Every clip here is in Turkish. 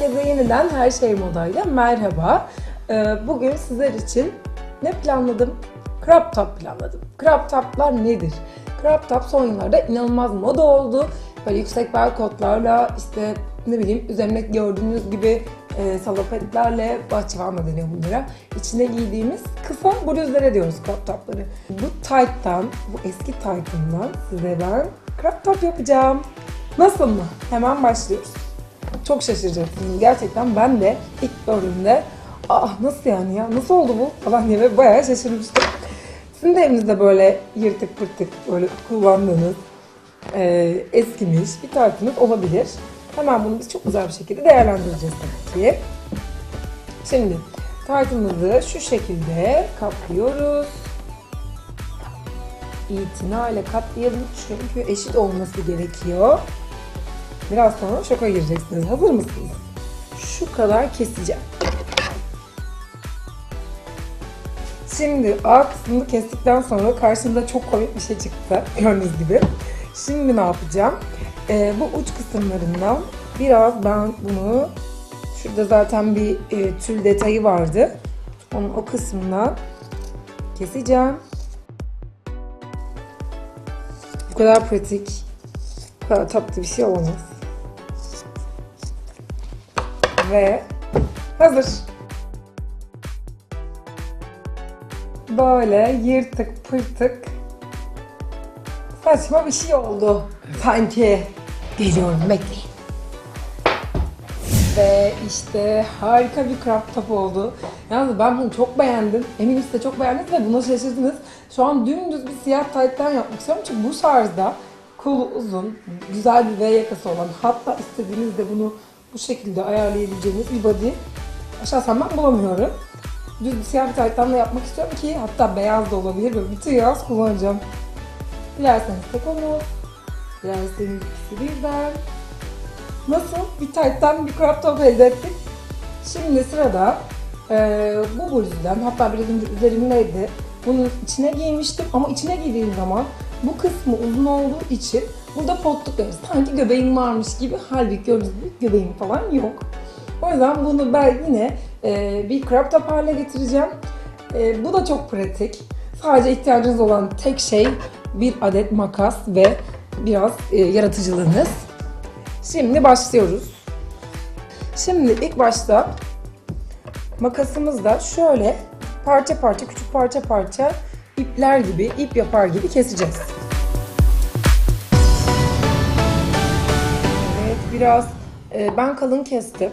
Herkese yeniden Her Şey Modayla merhaba. Ee, Bugün sizler için ne planladım? Crop top planladım. Crop toplar nedir? Crop top son yıllarda inanılmaz moda oldu. Böyle yüksek bel kotlarla işte ne bileyim üzerine gördüğünüz gibi e, salopetlerle bahçıvan da deniyor bunlara. İçine giydiğimiz kısa bluzlara diyoruz crop topları. Bu tight'tan, bu eski tight'ından size ben crop top yapacağım. Nasıl mı? Hemen başlıyoruz. Çok şaşıracaksınız. Gerçekten ben de ilk gördüğümde ah nasıl yani ya nasıl oldu bu falan diye bayağı şaşırmıştım. Sizin de evinizde böyle yırtık pırtık böyle kullandığınız e, eskimiş bir tarifiniz olabilir. Hemen bunu biz çok güzel bir şekilde değerlendireceğiz tabii ki. Şimdi tartımızı şu şekilde kaplıyoruz. İtinayla katlayalım çünkü eşit olması gerekiyor. Biraz sonra şoka gireceksiniz. Hazır mısınız? Şu kadar keseceğim. Şimdi A kısmını kestikten sonra karşımda çok komik bir şey çıktı. Gördüğünüz gibi. Şimdi ne yapacağım? Ee, bu uç kısımlarından biraz ben bunu şurada zaten bir e, tül detayı vardı. Onun o kısmından keseceğim. Bu kadar pratik, bu kadar tatlı bir şey olamaz. Ve hazır. Böyle yırtık pırtık saçma bir şey oldu. Sanki geliyorum bekleyin. Ve işte harika bir crop top oldu. Yalnız ben bunu çok beğendim. Eminim siz de çok beğendiniz ve buna şaşırdınız. Şu an dümdüz bir siyah tayttan yapmak istiyorum. Çünkü bu tarzda kolu uzun, güzel bir V yakası olan hatta istediğinizde bunu bu şekilde ayarlayabileceğiniz bir body şahsen ben bulamıyorum. Düz bir siyah bir tayttan da yapmak istiyorum ki hatta beyaz da olabilir. Böyle bütün yaz kullanacağım. Dilerseniz tek omuz, dilerseniz ikisi birden. Nasıl? Bir tayttan bir crop top elde ettik. Şimdi sırada eee bu bluzdan hatta biraz önce üzerimdeydi. Bunun içine giymiştim ama içine giydiğim zaman bu kısmı uzun olduğu için burada potluk görüyoruz. Sanki göbeğim varmış gibi halbuki gördüğünüz gibi göbeğim falan yok. O yüzden bunu ben yine e, bir crop top haline getireceğim. E, bu da çok pratik. Sadece ihtiyacınız olan tek şey bir adet makas ve biraz e, yaratıcılığınız. Şimdi başlıyoruz. Şimdi ilk başta makasımızla şöyle parça parça küçük parça parça ipler gibi ip yapar gibi keseceğiz. Evet biraz e, ben kalın kestim.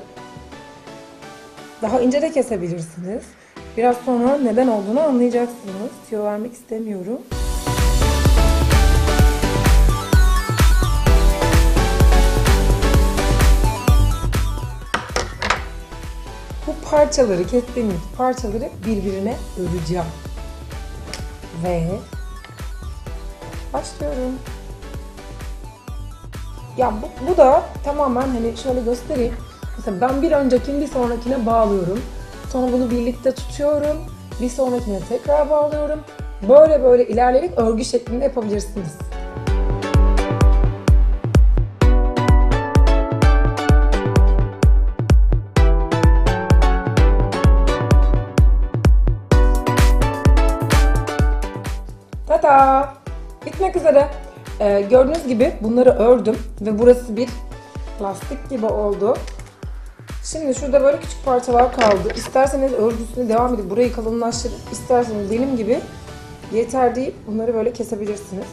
Daha ince de kesebilirsiniz. Biraz sonra neden olduğunu anlayacaksınız. Tüyo vermek istemiyorum. Bu parçaları, kestiğimiz parçaları birbirine öreceğim. Ve başlıyorum. Ya bu, bu da tamamen hani şöyle göstereyim. Mesela ben bir öncekini bir sonrakine bağlıyorum. Sonra bunu birlikte tutuyorum. Bir sonrakine tekrar bağlıyorum. Böyle böyle ilerleyerek örgü şeklinde yapabilirsiniz. Tata! Bitmek üzere. Ee, gördüğünüz gibi bunları ördüm ve burası bir lastik gibi oldu. Şimdi şurada böyle küçük parçalar kaldı. İsterseniz örgüsüne devam edip burayı kalınlaştırıp isterseniz benim gibi yeter deyip bunları böyle kesebilirsiniz.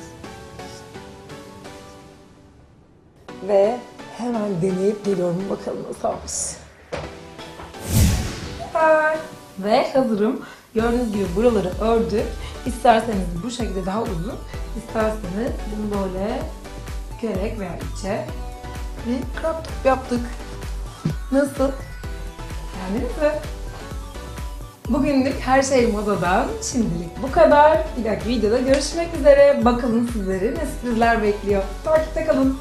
Ve hemen deneyip geliyorum bakalım nasıl olmuş. Süper. Ve hazırım. Gördüğünüz gibi buraları ördük. İsterseniz bu şekilde daha uzun, isterseniz bunu böyle bükerek veya içe bir crop top yaptık. Nasıl? Beğendiniz mi? Bugünlük her şey modadan şimdilik bu kadar. Bir dahaki videoda görüşmek üzere. Bakalım sizleri ne sürprizler bekliyor. Takipte kalın.